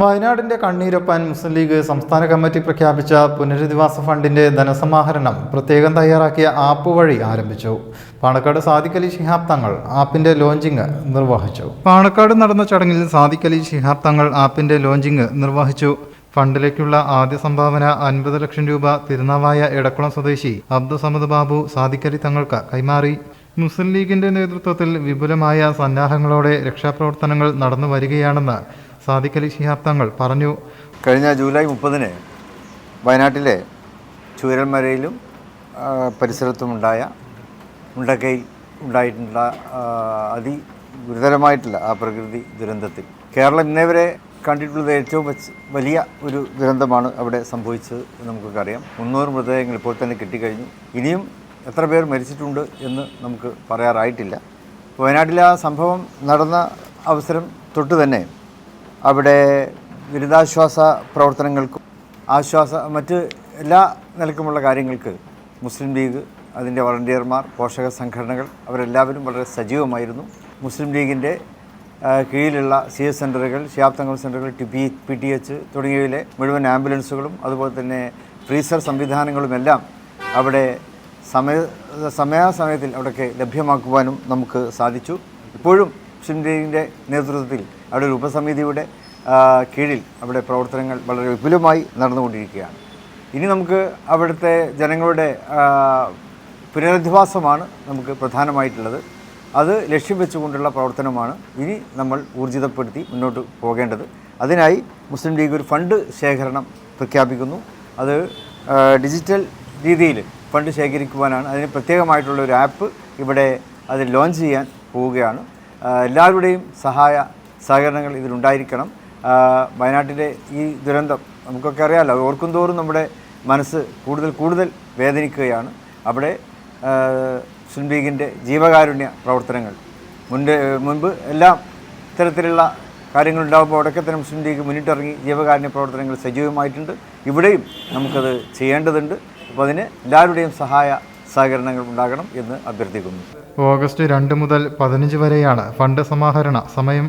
വയനാടിന്റെ കണ്ണീരൊപ്പാൻ മുസ്ലിം ലീഗ് സംസ്ഥാന കമ്മിറ്റി പ്രഖ്യാപിച്ച പുനരധിവാസ ഫണ്ടിന്റെ ധനസമാഹരണം പ്രത്യേകം തയ്യാറാക്കിയ ആപ്പ് വഴി ആരംഭിച്ചു. പാണക്കാട് സാദിഖ് അലി ശിഹാബ് തങ്ങൾ ആപ്പിന്റെ ലോഞ്ചിങ് നിർവഹിച്ചു. പാണക്കാട് നടന്ന ചടങ്ങിൽ സാദിഖ് അലി ശിഹാബ് തങ്ങൾ ആപ്പിന്റെ ലോഞ്ചിങ് നിർവഹിച്ചു. ഫണ്ടിലേക്കുള്ള ആദ്യ സംഭാവന അൻപത് ലക്ഷം രൂപ തിരുനാവായ എടക്കുളം സ്വദേശി അബ്ദുസമദ് ബാബു സാദിഖ് അലി തങ്ങൾക്ക് കൈമാറി. മുസ്ലിം ലീഗിന്റെ നേതൃത്വത്തിൽ വിപുലമായ സന്നാഹങ്ങളോടെ രക്ഷാപ്രവർത്തനങ്ങൾ നടന്നു വരികയാണെന്ന് സാദിഖ് അലി ശിഹാബ് തങ്ങൾ പറഞ്ഞു. കഴിഞ്ഞ ജൂലൈ മുപ്പതിന് വയനാട്ടിലെ ചൂരൽമരയിലും പരിസരത്തും പരിസരത്തുമുണ്ടായ മുണ്ടക്കയിൽ ഉണ്ടായിട്ടുള്ള അതി ഗുരുതരമായിട്ടുള്ള ആ പ്രകൃതി ദുരന്തത്തിൽ. കേരളം ഇന്നേവരെ കണ്ടിട്ടുള്ളത് ഏറ്റവും വലിയ ഒരു ദുരന്തമാണ് അവിടെ സംഭവിച്ചത് നമുക്കൊക്കെ അറിയാം മുന്നൂറ് മൃതദേഹങ്ങൾ ഇപ്പോൾ തന്നെ കിട്ടിക്കഴിഞ്ഞു. ഇനിയും എത്ര പേർ മരിച്ചിട്ടുണ്ട് എന്ന് നമുക്ക് പറയാറായിട്ടില്ല. വയനാട്ടിലെ ആ സംഭവം നടന്ന അവസരം തൊട്ട് തന്നെ അവിടെ ദുരിതാശ്വാസ പ്രവർത്തനങ്ങൾക്കും ആശ്വാസ മറ്റ് എല്ലാ നിലക്കുമുള്ള കാര്യങ്ങൾക്ക് മുസ്ലിം ലീഗ് അതിന്റെ വളണ്ടിയർമാർ പോഷക സംഘടനകൾ അവരെല്ലാവരും വളരെ സജീവമായിരുന്നു. മുസ്ലിം ലീഗിന്റെ കീഴിലുള്ള സി എസ് സെന്ററുകൾ ശാബ്ദങ്ങൾ സെന്ററുകൾ T P P T H തുടങ്ങിയവയിലെ മുഴുവൻ ആംബുലൻസുകളും അതുപോലെ തന്നെ ഫ്രീസർ സംവിധാനങ്ങളുമെല്ലാം അവിടെ സമയ സമയാസമയത്തിൽ അവിടെയൊക്കെ ലഭ്യമാക്കുവാനും നമുക്ക് സാധിച്ചു. ഇപ്പോഴും മുസ്ലിം ലീഗിന്റെ നേതൃത്വത്തിൽ അവിടെ ഒരു ഉപസമിതിയുടെ കീഴിൽ അവിടെ പ്രവർത്തനങ്ങൾ വളരെ വിപുലമായി നടന്നുകൊണ്ടിരിക്കുകയാണ്. ഇനി നമുക്ക് അവിടുത്തെ ജനങ്ങളുടെ പുനരധിവാസമാണ് നമുക്ക് പ്രധാനമായിട്ടുള്ളത്. അത് ലക്ഷ്യം വെച്ചുകൊണ്ടുള്ള പ്രവർത്തനമാണ് ഇനി നമ്മൾ ഊർജിതപ്പെടുത്തി മുന്നോട്ട് പോകേണ്ടത്. അതിനായി മുസ്ലിം ലീഗ് ഒരു ഫണ്ട് ശേഖരണം പ്രഖ്യാപിക്കുന്നു. അത് ഡിജിറ്റൽ രീതിയിൽ ഫണ്ട് ശേഖരിക്കുവാനാണ്. അതിന് പ്രത്യേകമായിട്ടുള്ള ഒരു ആപ്പ് ഇവിടെ അത് ലോഞ്ച് ചെയ്യാൻ പോവുകയാണ്. എല്ലാവരുടെയും സഹായ സഹകരണങ്ങൾ ഇതിലുണ്ടായിരിക്കണം. വയനാട്ടിലെ ഈ ദുരന്തം നമുക്കൊക്കെ അറിയാമല്ലോ ഓർക്കുംതോറും ഓർക്കും തോറും നമ്മുടെ മനസ്സ് കൂടുതൽ കൂടുതൽ വേദനിക്കുകയാണ്. അവിടെ മുസ്ലിം ലീഗിന്റെ ജീവകാരുണ്യ പ്രവർത്തനങ്ങൾ. മുൻപ് മുൻപ് എല്ലാം ഇത്തരത്തിലുള്ള കാര്യങ്ങളുണ്ടാകുമ്പോൾ അവിടെയൊക്കെ തന്നെ മുസ്ലിം ലീഗ് മുന്നിട്ടിറങ്ങി ജീവകാരുണ്യ പ്രവർത്തനങ്ങൾ സജീവമായിട്ടുണ്ട്. ഇവിടെയും നമുക്കത് ചെയ്യേണ്ടതുണ്ട്. അപ്പോൾ അതിന് എല്ലാവരുടെയും സഹായ സഹകരണങ്ങൾ ഉണ്ടാകണം എന്ന് അഭ്യർത്ഥിക്കുന്നു. ഓഗസ്റ്റ് രണ്ട് മുതൽ പതിനഞ്ച് വരെയാണ് ഫണ്ട് സമാഹരണ സമയം.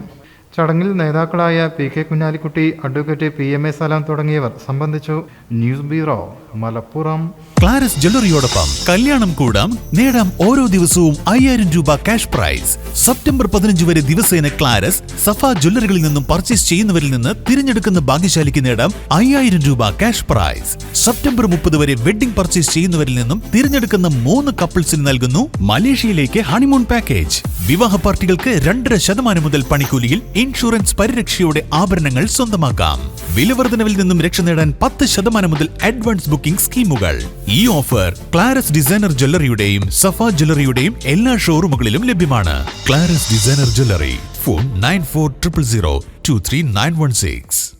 ചടങ്ങിൽ നേതാക്കളായ P K Kunhalikutty advocate P M A Salam തുടങ്ങിയവർ സംബന്ധിച്ചു. News bureau Malappuram. ക്ലാരസ് ജ്വല്ലറിയോടൊപ്പം കല്യാണം കൂടാം. നേടാം ഓരോ ദിവസവും അയ്യായിരം രൂപ ക്യാഷ് പ്രൈസ്. സെപ്റ്റംബർ പതിനഞ്ച് വരെ ദിവസേന ക്ലാരസ്. സഫ ജ്വല്ലറികളിൽ നിന്നും പർച്ചേസ് ചെയ്യുന്നവരിൽ നിന്ന് തിരഞ്ഞെടുക്കുന്ന ഭാഗ്യശാലിക്ക് നേടാം അയ്യായിരം രൂപ ക്യാഷ് പ്രൈസ്. സെപ്റ്റംബർ മുപ്പത് വരെ വെഡിംഗ് പർച്ചേസ് ചെയ്യുന്നവരിൽ നിന്നും തിരഞ്ഞെടുക്കുന്ന മൂന്ന് കപ്പിൾസിന് നൽകുന്നു മലേഷ്യയിലേക്ക് ഹണിമൂൺ പാക്കേജ്. വിവാഹ പാർട്ടികൾക്ക് രണ്ടര ശതമാനം മുതൽ പണിക്കൂലിയിൽ ഇൻഷുറൻസ് പരിരക്ഷയോടെ ആഭരണങ്ങൾ സ്വന്തമാക്കാം. വിലവർദ്ധനവിൽ നിന്നും രക്ഷ നേടാൻ പത്ത് ശതമാനം മുതൽ അഡ്വാൻസ് ബുക്കിംഗ് സ്കീമുകൾ. ഈ ഓഫർ ക്ലാരസ് ഡിസൈനർ ജ്വല്ലറിയുടെയും സഫ ജ്വല്ലറിയുടെയും എല്ലാ ഷോറൂമുകളിലും ലഭ്യമാണ്. Claras designer jewellery phone nine four triple zero two three nine one six.